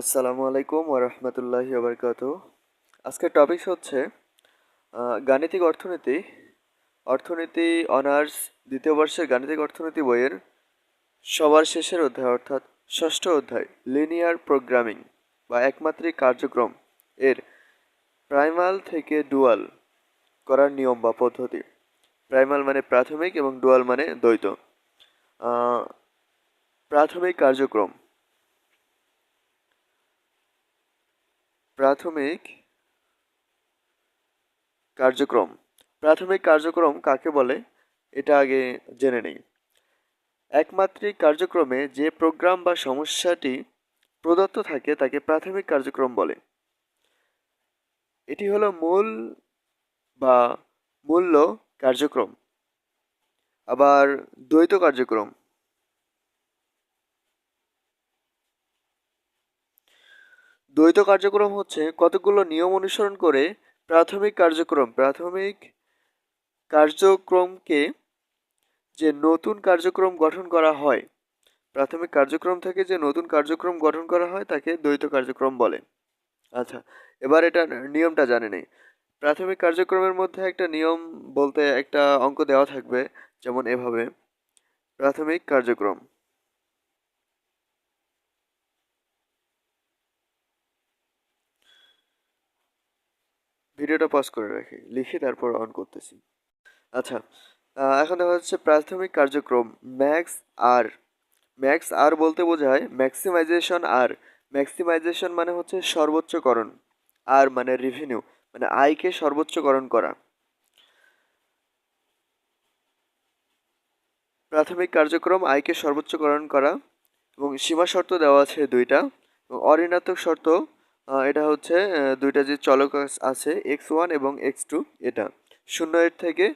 আসসালামু আলাইকুম ওরহমতুল্লাহি ওবরকাত আজকের টপিক হচ্ছে গাণিতিক অর্থনীতি। অর্থনীতি অনার্স দ্বিতীয় বর্ষের গাণিতিক অর্থনীতি বইয়ের সবার শেষের অধ্যায় অর্থাৎ ষষ্ঠ অধ্যায় লিনিয়ার প্রোগ্রামিং বা একমাত্রিক কার্যক্রম এর প্রাইমাল থেকে ডুয়াল করার নিয়ম বা পদ্ধতি। প্রাইমাল মানে প্রাথমিক এবং ডুয়াল মানে দ্বৈত। প্রাথমিক কার্যক্রম প্রাথমিক কার্যক্রম প্রাথমিক কার্যক্রম কাকে বলে? এটা আগে জেনে নেই। একমাত্রিক কার্যক্রমে যে প্রোগ্রাম বা সমস্যাটি প্রদত্ত থাকে তাকে প্রাথমিক কার্যক্রম বলে। এটি হলো মূল বা মূল্য কার্যক্রম। আবার দ্বৈত কার্যক্রম। দ্বৈত কার্যক্রম হচ্ছে কতগুলো নিয়ম অনুসরণ করে প্রাথমিক কার্যক্রম। প্রাথমিক কার্যক্রমকে যে নতুন কার্যক্রম গঠন করা হয়, প্রাথমিক কার্যক্রম থেকে যে নতুন কার্যক্রম গঠন করা হয় তাকে দ্বৈত কার্যক্রম বলে। আচ্ছা এবার এটা নিয়মটা জানে নেই। প্রাথমিক কার্যক্রমের মধ্যে একটা নিয়ম বলতে একটা অঙ্ক দেওয়া থাকবে, যেমন এভাবে। প্রাথমিক কার্যক্রম। ভিডিওটা পজ করে রাখি লিখে তারপর অন করতেছি। আচ্ছা এখন দেখা যাচ্ছে প্রাথমিক কার্যক্রম ম্যাক্স আর ম্যাক্স আর বলতে বোঝায় ম্যাক্সিমাইজেশন আর ম্যাক্সিমাইজেশন মানে হচ্ছে সর্বোচ্চকরণ আর মানে রেভিনিউ মানে আয়কে সর্বোচ্চকরণ করা। প্রাথমিক কার্যক্রম আয়কে সর্বোচ্চকরণ করা এবং সীমা শর্ত দেওয়া আছে দুইটা, এবং অঋণাত্মক শর্ত এটা হচ্ছে দুইটা যে চলক আছে, এক্স ওয়ান এবং এক্স টু, এটা শূন্য এর থেকে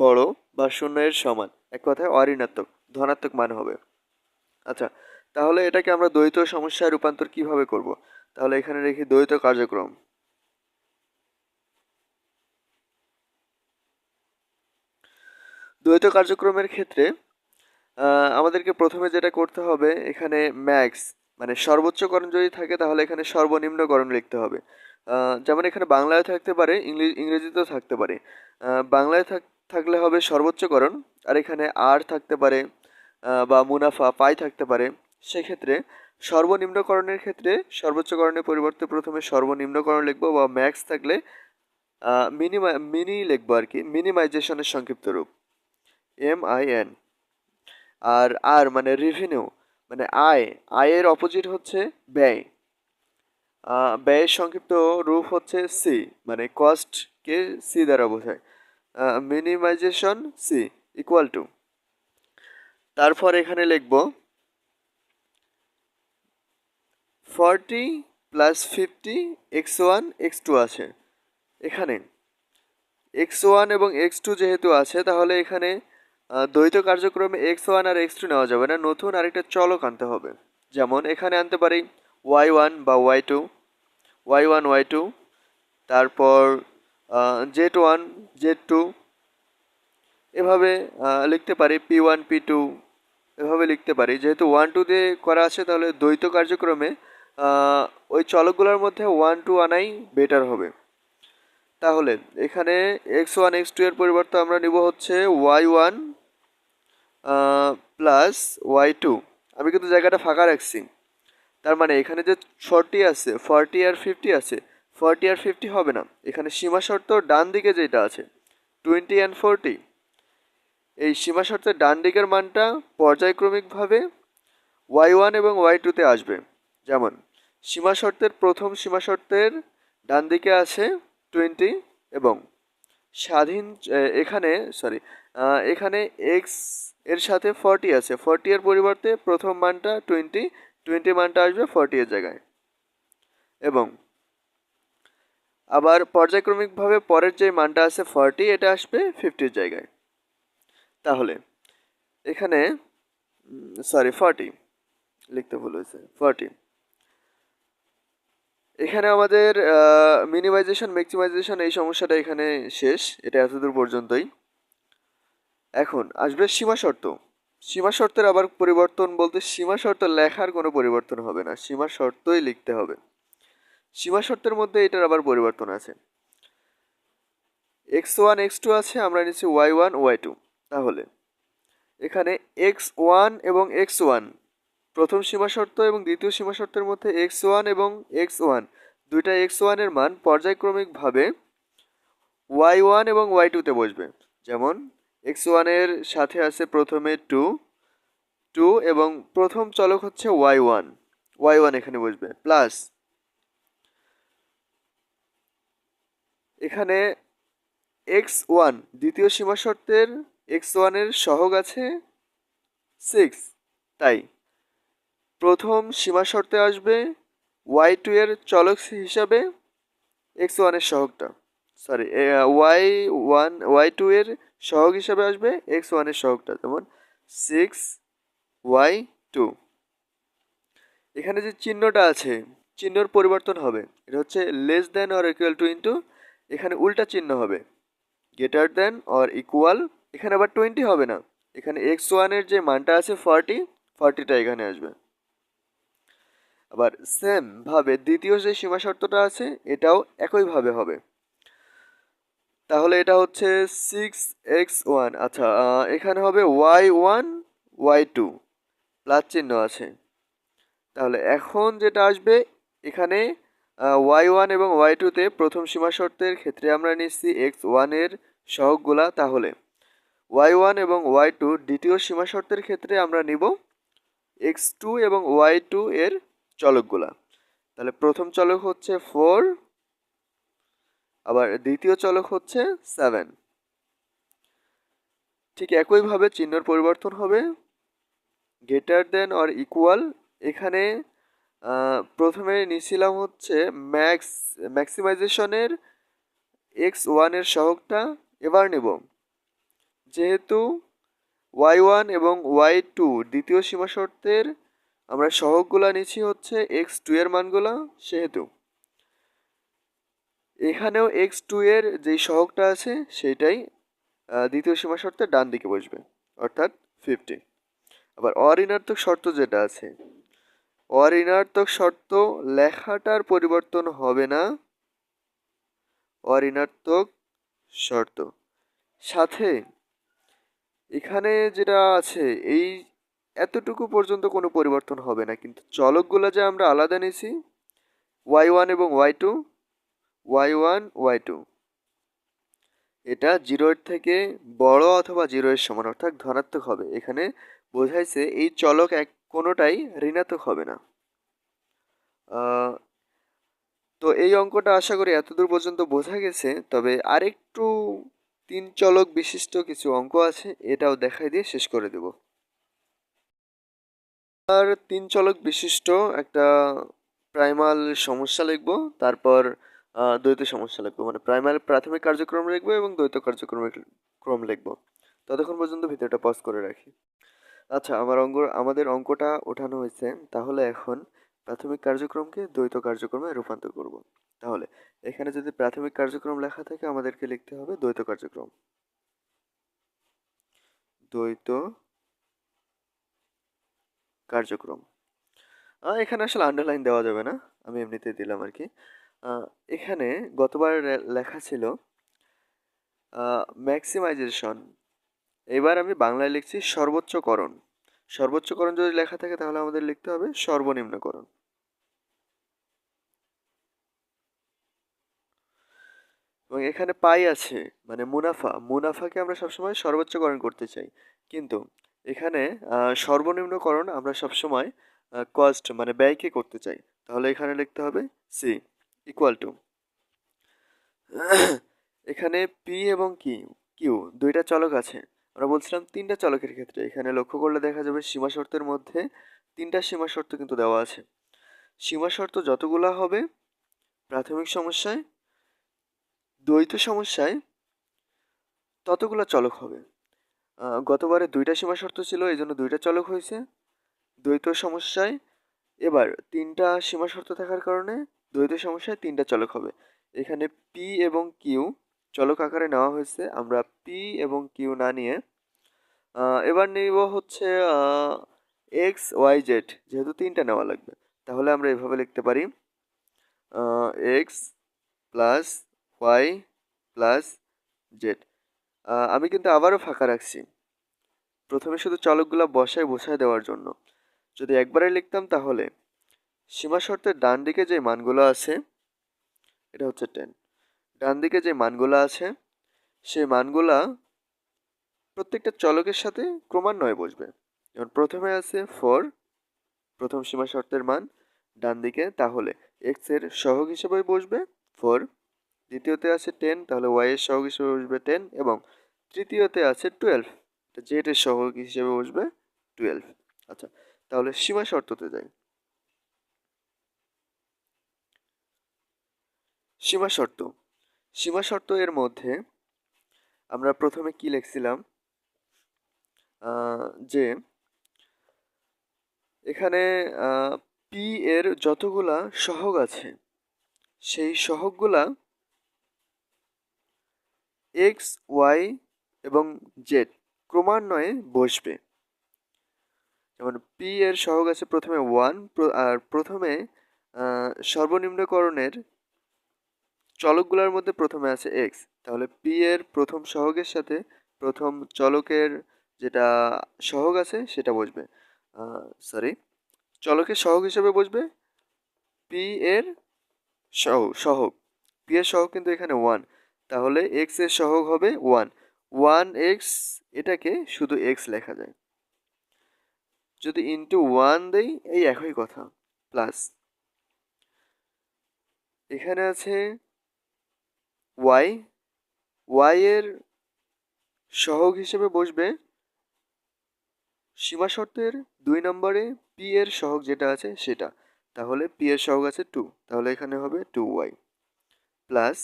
বড় বা শূন্য এর সমান। এক কথায় অঋণাত্মক, ধনাত্মক মান হবে। আচ্ছা তাহলে এটাকে আমরা দ্বৈত সমস্যায় রূপান্তর কীভাবে করব? তাহলে এখানে রেখি দ্বৈত কার্যক্রম। দ্বৈত কার্যক্রমের ক্ষেত্রে আমাদেরকে প্রথমে যেটা করতে হবে, এখানে ম্যাক্স মানে সর্বোচ্চকরণ যদি থাকে, তাহলে এখানে সর্বনিম্নকরণ লিখতে হবে। যেমন এখানে বাংলায় থাকতে পারে, ইংলি- ইংরেজিতেও থাকতে পারে। বাংলায় থাক- থাকলে হবে সর্বোচ্চকরণ, আর এখানে আর থাকতে পারে বা মুনাফা, পাই থাকতে পারে। সেক্ষেত্রে সর্বনিম্নকরণের ক্ষেত্রে সর্বোচ্চকরণের পরিবর্তে প্রথমে সর্বনিম্নকরণ লিখব, বা ম্যাক্স থাকলে মিনিমা মিনি লিখব আর কি মিনিমাইজেশনের সংক্ষিপ্ত রূপ। M I N R R মানে রেভিনিউ মানে আয়, আয়ের অপোজিট হচ্ছে ব্যয়। ব্যয়ের সংক্ষিপ্ত রূপ হচ্ছে সি মানে কস্টকে সি দ্বারা বোঝায়। মিনিমাইজেশন সি ইকুয়াল টু তারপর এখানে লিখব forty plus fifty X one X two আছে। এখানে এক্স ওয়ান এবং এক্স টু যেহেতু আছে, তাহলে এখানে দ্বৈত কার্যক্রমে এক্স ওয়ান আর এক্স টু নেওয়া যাবে না, নতুন আরেকটা চলক আনতে হবে। যেমন এখানে আনতে পারি ওয়াই ওয়ান বা Y two Y one Y two তারপর জেড ওয়ান জেড টু এভাবে লিখতে পারি পি ওয়ান পি টু এভাবে লিখতে পারি। যেহেতু ওয়ান টু দিয়ে করা আছে, তাহলে দ্বৈত কার্যক্রমে ওই চলকগুলোর মধ্যে ওয়ান টু আনাই বেটার হবে। তাহলে এখানে এক্স ওয়ান এক্স টু এর পরিবর্তে আমরা নিব হচ্ছে Y one plus Y two আমি কিন্তু জায়গাটা ফাঁকা রাখছি। তার মানে এখানে যে ফর্টি আছে ফর্টি আর ফিফটি আছে ফর্টি আর ফিফটি হবে না। এখানে সীমা শর্ত ডান দিকে যেটা আছে টোয়েন্টি অ্যান্ড ফোরটি এই সীমা শর্তের ডান দিকের মানটা পর্যায়ক্রমিকভাবে ওয়াই ওয়ান এবং ওয়াই টুতে আসবে। যেমন, সীমা শর্তের প্রথম সীমা শর্তের ডান দিকে আছে টোয়েন্টি এবং স্বাধীন এখানে সরি এখানে এক্স এর সাথে ফর্টি আছে। ফর্টি এর পরিবর্তে প্রথম মানটা টোয়েন্টি টোয়েন্টি মানটা আসবে ফর্টি এর জায়গায়। এবং আবার পর্যায়ক্রমিকভাবে পরের যে মানটা আছে ফর্টি এটা আসবে ফিফটির জায়গায়। তাহলে এখানে সরি ফর্টি লিখতে ভুল হয়েছে ফর্টি এখানে আমাদের মিনিমাইজেশন ম্যাক্সিমাইজেশন এই সমস্যাটা এখানে শেষ, এটা এতদূর পর্যন্তই। এখন আসবে সীমা শর্ত। সীমা শর্তের আবার পরিবর্তন বলতে সীমা শর্ত লেখার কোনো পরিবর্তন হবে না, সীমা শর্তই লিখতে হবে। সীমা শর্তের মধ্যে এটার আবার পরিবর্তন আছে। এক্স ওয়ান, এক্স টু আছে, আমরা নিচ্ছি ওয়াই ওয়ান, ওয়াই টু। তাহলে এখানে এক্স ওয়ান এবং এক্স ওয়ান, প্রথম সীমা শর্ত এবং দ্বিতীয় সীমা শর্তের মধ্যে এক্স ওয়ান এবং এক্স ওয়ান, দুইটা এক্স ওয়ানের মান পর্যায়ক্রমিকভাবে ওয়াই ওয়ান এবং ওয়াই টুতে বসবে। যেমন এক্স ওয়ানের সাথে আছে প্রথমে টু টু এবং প্রথম চলক হচ্ছে ওয়াই ওয়ান ওয়াই ওয়ান এখানে বসবে। প্লাস এখানে এক্স ওয়ান দ্বিতীয় সীমা শর্তের এক্স ওয়ানের সহগ আছে সিক্স তাই, প্রথম সীমা শর্তে আসবে ওয়াই টু এর চলক হিসাবে এক্স ওয়ানের সহগটা। Sorry Y one Y two এর সহগ হিসাবে আসবে এক্স ওয়ানের সহগটা, যেমন সিক্স ওয়াই টু এখানে যে চিহ্নটা আছে, চিহ্নর পরিবর্তন হবে, এটা হচ্ছে less than or equal to into এখানে উল্টা চিহ্ন হবে গ্রেটার দেন অর ইকুয়াল এখানে আবার টোয়েন্টি হবে না, এখানে এক্স ওয়ানের যে মানটা আছে ফর্টি ফর্টিটা এখানে আসবে। আবার সেম ভাবে দ্বিতীয় যে সীমা শর্তটা আছে, এটাও একইভাবে হবে। তাহলে এটা হচ্ছে সিক্স এক্স ওয়ান আচ্ছা এখানে হবে Y one Y two plus চিহ্ন আছে। তাহলে এখন যেটা আসবে, এখানে ওয়াই ওয়ান এবং ওয়াই টুতে প্রথম সীমা শর্তের ক্ষেত্রে আমরা নিচ্ছি এক্স ওয়ানের সহগগুলা। তাহলে ওয়াই ওয়ান এবং ওয়াই টু দ্বিতীয় সীমা শর্তের ক্ষেত্রে আমরা নিব এক্স টু এবং ওয়াই টু এর চলকগুলা। তাহলে প্রথম চলক হচ্ছে ফোর আবার দ্বিতীয় চলক হচ্ছে সেভেন ঠিক একইভাবে চিহ্নর পরিবর্তন হবে গ্রেটার দেন অর ইকুয়াল এখানে প্রথমে নিছিলাম হচ্ছে ম্যাক্স ম্যাক্সিমাইজেশনের এক্স ওয়ানের সহগটা এবার নেব। যেহেতু ওয়াই ওয়ান এবং ওয়াই টু দ্বিতীয় সীমা শর্তের আমরা সহগগুলা নিচ্ছি হচ্ছে এক্স টু এর মানগুলা, সেহেতু এখানেও এক্স টু এর যেই সহগটা আছে সেটাই দ্বিতীয় সীমা শর্তের ডান দিকে বসবে, অর্থাৎ ফিফটি আবার অঋণাত্মক শর্ত যেটা আছে, অঋণাত্মক শর্ত লেখাটার পরিবর্তন হবে না, অঋণাত্মক শর্ত। সাথে, এখানে যেটা আছে, এই এতটুকু পর্যন্ত কোনো পরিবর্তন হবে না, কিন্তু চলকগুলো যে আমরা আলাদা নিয়েছি ওয়াই ওয়ান এবং Y two Y one Y two এটা জিরোর থেকে বড় অথবা জিরোয়ের সমান, অর্থাৎ ধনাত্মক হবে। এখানে বোঝাইছে এই চলক এক কোনোটাই ঋণাত্মক হবে না। তো এই অঙ্কটা আশা করি এতদূর পর্যন্ত বোঝা গেছে, তবে আরেকটু তিন চলক বিশিষ্ট কিছু অঙ্ক আছে, এটাও দেখাই দিয়ে শেষ করে দেব। আর তিন চলক বিশিষ্ট একটা প্রাইমাল সমস্যা লিখব, তারপর দ্বৈত সমস্যা লিখব মানে প্রাইমারি প্রাথমিক কার্যক্রম লিখব এবং দ্বৈত কার্যক্রমের ক্রম লিখব। ততক্ষণ পর্যন্ত ভিডিওটা পজ করে রাখি। আচ্ছা আমার অঙ্ক আমাদের অঙ্কটা ওঠানো হয়েছে। তাহলে এখন প্রাথমিক কার্যক্রমকে দ্বৈত কার্যক্রমে রূপান্তর করব। তাহলে, এখানে যদি প্রাথমিক কার্যক্রম লেখা থাকে, আমাদেরকে লিখতে হবে দ্বৈত কার্যক্রম। দ্বৈত কার্যক্রম। এখানে আসলে আন্ডারলাইন দেওয়া যাবে না। আমি এমনিতেই দিলাম আর কি। এখানে গতবার লেখা ছিল ম্যাক্সিমাইজেশন এবার আমি বাংলায় লিখছি সর্বোচ্চকরণ। সর্বোচ্চকরণ যদি লেখা থাকে তাহলে আমাদের লিখতে হবে সর্বনিম্নকরণ। এবং এখানে পাই আছে মানে মুনাফা। মুনাফাকে আমরা সবসময় সর্বোচ্চকরণ করতে চাই। কিন্তু এখানে সর্বনিম্নকরণ আমরা সবসময় কস্ট মানে ব্যয়কে করতে চাই। তাহলে এখানে লিখতে হবে সি ইকুয়াল টু এখানে পি এবং কি কিউ দুইটা চলক আছে। আমরা বলছিলাম তিনটা চলকের ক্ষেত্রে। এখানে লক্ষ্য করলে দেখা যাবে সীমা শর্তের মধ্যে তিনটা সীমা শর্ত কিন্তু দেওয়া আছে। সীমা শর্ত যতগুলা হবে, প্রাথমিক সমস্যায়, দ্বৈত সমস্যায়, ততগুলো চলক হবে। গতবারে দুইটা সীমা শর্ত ছিল এই জন্য দুইটা চলক হয়েছে। দ্বৈত সমস্যায়, এবার তিনটা সীমা শর্ত থাকার কারণে দ্বৈত সমস্যায় তিনটা চলক হবে। এখানে পি এবং কিউ চলক আকারে নেওয়া হয়েছে। আমরা পি এবং কিউ না নিয়ে এবার নিব হচ্ছে এক্স ওয়াই জেড যেহেতু তিনটা নেওয়া লাগবে। তাহলে আমরা এভাবে লিখতে পারি X plus Y plus Z আমি কিন্তু আবারও ফাঁকা রাখছি। প্রথমে শুধু চলকগুলো বসায় বসায় দেওয়ার জন্য। যদি একবারে লিখতাম তাহলে সীমা শর্তের ডান দিকে যে মানগুলো আছে, এটা হচ্ছে টেন ডান দিকে যে মানগুলো আছে, সেই মানগুলা প্রত্যেকটা চলকের সাথে ক্রমান্বয়ে বসবে। যেমন প্রথমে আছে ফোর প্রথম সীমা শর্তের মান, ডান দিকে তাহলে এক্সের সহগ হিসেবে বসবে ফোর দ্বিতীয়তে আছে টেন তাহলে ওয়াই এর সহগ হিসেবে বসবে টেন এবং তৃতীয়তে আছে টুয়েলভ জেড এর সহগ হিসেবে বসবে টুয়েলভ আচ্ছা তাহলে সীমা শর্ততে যাই। সীমা শর্ত। সীমা শর্ত এর মধ্যে আমরা প্রথমে কি লিখছিলাম? যে এখানে পি এর যতগুলা সহগ আছে, সেই সহগগুলা এক্স ওয়াই এবং জেড ক্রমান্বয়ে বসবে। যেমন পি এর সহগ আছে প্রথমে ওয়ান আর প্রথমে সর্বনিম্নকরণের চলকগুলোর মধ্যে প্রথমে আছে এক্স তাহলে পি এর প্রথম সহগের সাথে প্রথম চলকের যেটা সহগ আছে সেটা বসবে। সরি চলকের সহগ হিসেবে বসবে পি এর সহগ। পি এর সহগ কিন্তু এখানে ওয়ান তাহলে এক্সের সহগ হবে ওয়ান ওয়ান এক্স এটাকে শুধু এক্স লেখা যায়। যদি ইন্টু ওয়ান দেই, এই একই কথা। প্লাস এখানে আছে ওয়াই ওয়াই এর সহগ হিসেবে বসবে সীমা শর্তের দুই নম্বরে পি এর সহগ যেটা আছে সেটা। তাহলে পি এর সহগ আছে টু তাহলে এখানে হবে টু ওয়াই প্লাস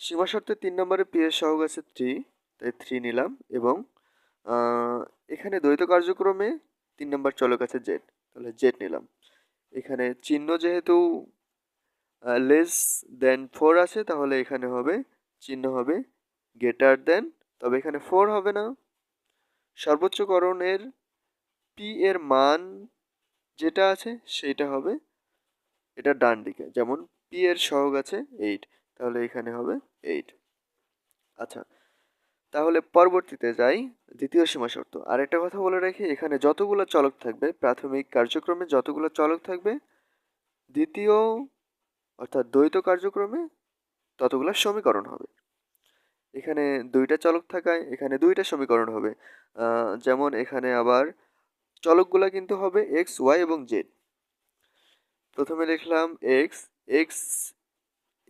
সীমা শর্তের তিন নম্বরে পি এর সহগ আছে থ্রি তাই থ্রি নিলাম এবং এখানে দ্বৈত কার্যক্রমে তিন নম্বর চলক আছে জেড তাহলে জেড নিলাম। এখানে চিহ্ন যেহেতু লেস দেন ফোর আছে, তাহলে এখানে হবে, চিহ্ন হবে গেটার দেন তবে এখানে ফোর হবে না। সর্বোচ্চকরণের পি এর মান যেটা আছে, সেইটা হবে, এটা ডান দিকে, যেমন পি এর সহগ আছে এইট তাহলে এখানে হবে এইট আচ্ছা তাহলে পরবর্তীতে যাই, দ্বিতীয় সীমা শর্ত। আর একটা কথা বলে রাখি, এখানে যতগুলো চলক থাকবে, প্রাথমিক কার্যক্রমে যতগুলো চলক থাকবে, দ্বিতীয় অর্থাৎ দ্বৈত কার্যক্রমে ততগুলো সমীকরণ হবে। এখানে দুইটা চলক থাকায় এখানে দুইটা সমীকরণ হবে। যেমন এখানে আবার চলকগুলা কিন্তু হবে এক্স ওয়াই এবং জেড প্রথমে লিখলাম এক্স এক্স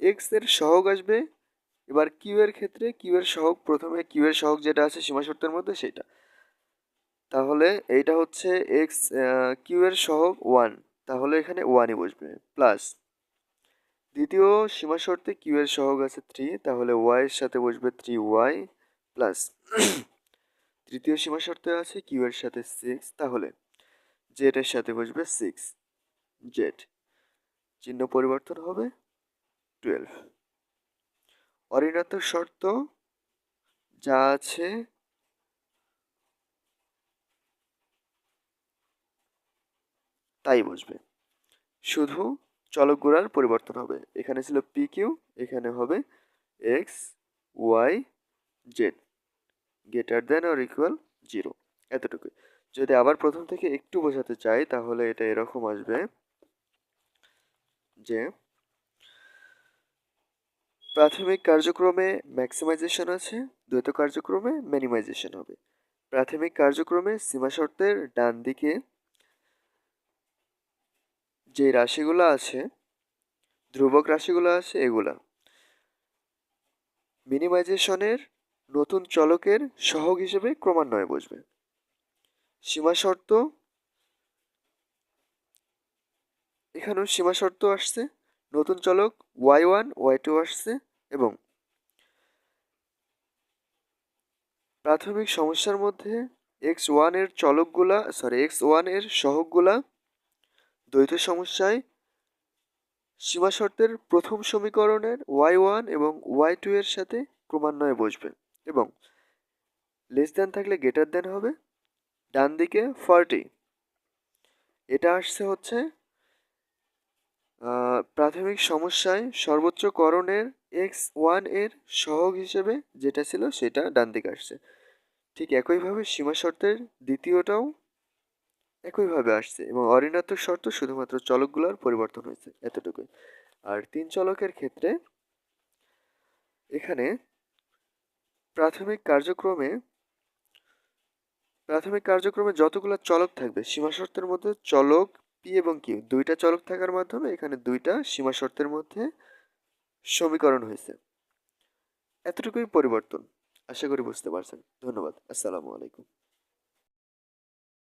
এক্সের সহগ আসবে, এবার কিউ এর ক্ষেত্রে কিউ এর সহগ, প্রথমে কিউ এর সহগ যেটা আছে সীমা শর্তের মধ্যে সেটা। তাহলে এইটা হচ্ছে এক্স কিউ এর সহগ ওয়ান তাহলে এখানে ওয়ানই বসবে প্লাস দ্বিতীয় সীমা শর্তে কিউ এর সহগ আছে থ্রি তাহলে ওয়াই এর সাথে বসবে থ্রি ওয়াই প্লাস তৃতীয় সীমা শর্তে আছে কিউ এর সাথে সিক্স তাহলে জেড এর সাথে বসবে সিক্স জেড চিহ্ন পরিবর্তন হবে টুয়েলভ অরিণাত্মক শর্ত যা আছে তাই বসবে। শুধু চলকগুলার পরিবর্তন হবে। এখানে ছিল পি কিউ এখানে হবে X Y Z greater than or equal zero এতটুকুই। যদি আবার প্রথম থেকে একটু বোঝাতে চাই, তাহলে এটা এরকম আসবে যে প্রাথমিক কার্যক্রমে ম্যাক্সিমাইজেশন আছে, দ্বৈত কার্যক্রমে মিনিমাইজেশন হবে। প্রাথমিক কার্যক্রমে সীমা শর্তের ডান দিকে যে রাশিগুলো আছে, ধ্রুবক রাশিগুলো আছে, এগুলা। মিনিমাইজেশনের নতুন চলকের সহগ হিসেবে ক্রমান্বয়ে বসবে। সীমা শর্ত, এখানেও সীমা শর্ত আসছে। নতুন চলক ওয়াই ওয়ান, ওয়াই টু আসছে এবং প্রাথমিক সমস্যার মধ্যে এক্স ওয়ানের চলকগুলা, সরি, এক্স ওয়ানের সহগগুলা দ্বৈত সমস্যায় সীমা শর্তের প্রথম সমীকরণের ওয়াই ওয়ান এবং ওয়াই টু এর সাথে ক্রমান্বয়ে বসবে এবং লেস দেন থাকলে গ্রেটার দেন হবে, ডান দিকে ফর্টি। এটা আসছে হচ্ছে প্রাথমিক সমস্যায় সর্বোচ্চ করণের এক্স ওয়ানের সহগ হিসেবে যেটা ছিল সেটা ডান দিকে আসছে। ঠিক একইভাবে সীমা শর্তের দ্বিতীয়টাও একইভাবে আসছে এবং অঋণাত্মক শর্ত শুধুমাত্র চলকগুলোর পরিবর্তন হয়েছে, এতটুকুই। আর তিন চলকের ক্ষেত্রে এখানে প্রাথমিক কার্যক্রমে প্রাথমিক কার্যক্রমে যতগুলো চলক থাকবে, সীমা শর্তের মধ্যে চলক পি এবং কিউ দুইটা চলক থাকার মাধ্যমে এখানে দুইটা সীমা শর্তের মধ্যে সমীকরণ হয়েছে। এতটুকুই পরিবর্তন, আশা করি বুঝতে পারছেন। ধন্যবাদ, আসসালামু আলাইকুম।